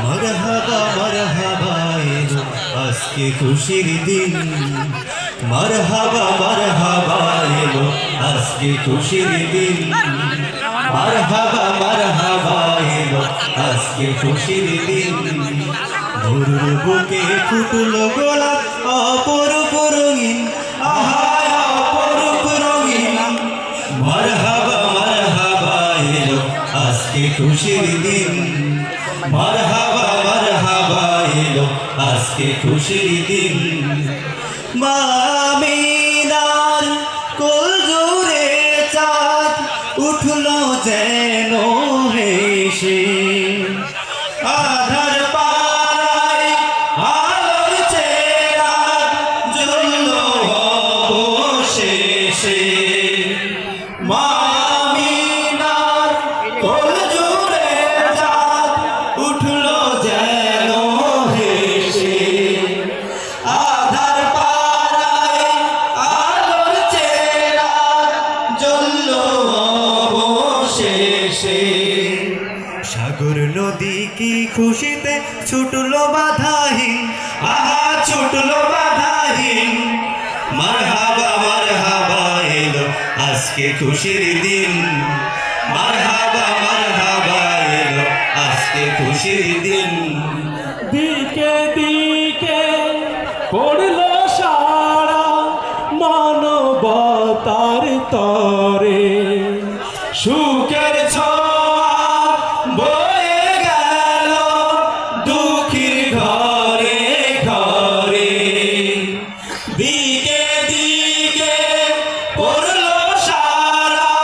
মারহাবা মারহাবা এলো আজকে খুশির দিন। মারহাবা মারহাবা এলো আজকে খুশির দিন। মারহাবা মারহাবা এলো আজকে খুশির দিন। গরুর বুকে ফুটলো গোলাপ, অপরূপ রঙিন আজকে খুশির দিন। মারহাবা মারহাবা এলো আজকে খুশির দিন। মামিনার কোল জোরে চাঁদ উঠল যেন হেসে আধার সাগর নদী কি খুশিতে ছুটলো বাধাহীন? আহা, ছুটলো বাধাহীন। মারহাবা মারহাবা এলো আজকে খুশির দিন। মারহাবা মারহাবা এলো আজকে খুশির দিন। দিকে দিকে পড়ল সারা মানবতার তরে। দিকে সারা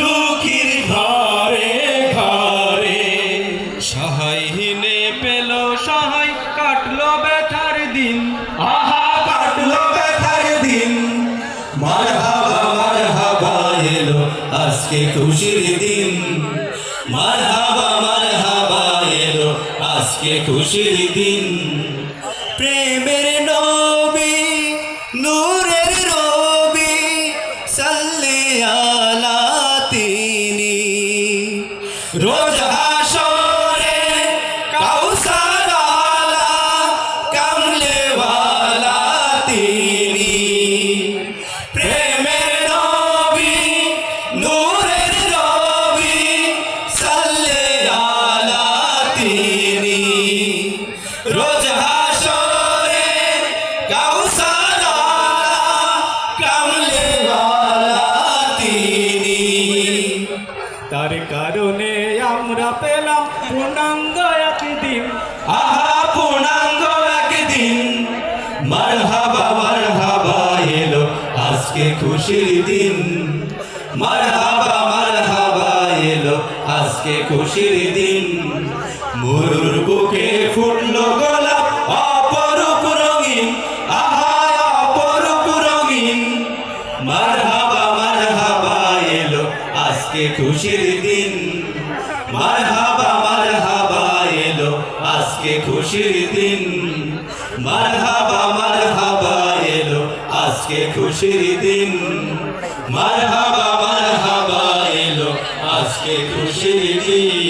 দুঃখীর ঘরে ঘরে। সহায়হীনে পেল সহায় কাটলো ব্যথার দিন। আহা আজকে খুশির দিন। মারহাবা মারহাবা এলো আজকে খুশির দিন। প্রেমের নবী রোজ হাসরে কাউসার কামলে তিনি। তার কারণে আমরা পেলাম পূর্ণাঙ্গ এলো আজকে খুশির দিন। মারহাবা মারহাবা এলো আজকে খুশির দিন। মরুর বুকে এলো, আজকে খুশির দিন। মারহাবা মারহাবা এলো, আজকে খুশির দিন। মারহাবা মারহাবা এলো, আজকে খুশির দিন। মারহাবা এলো, আজকে খুশির দিন।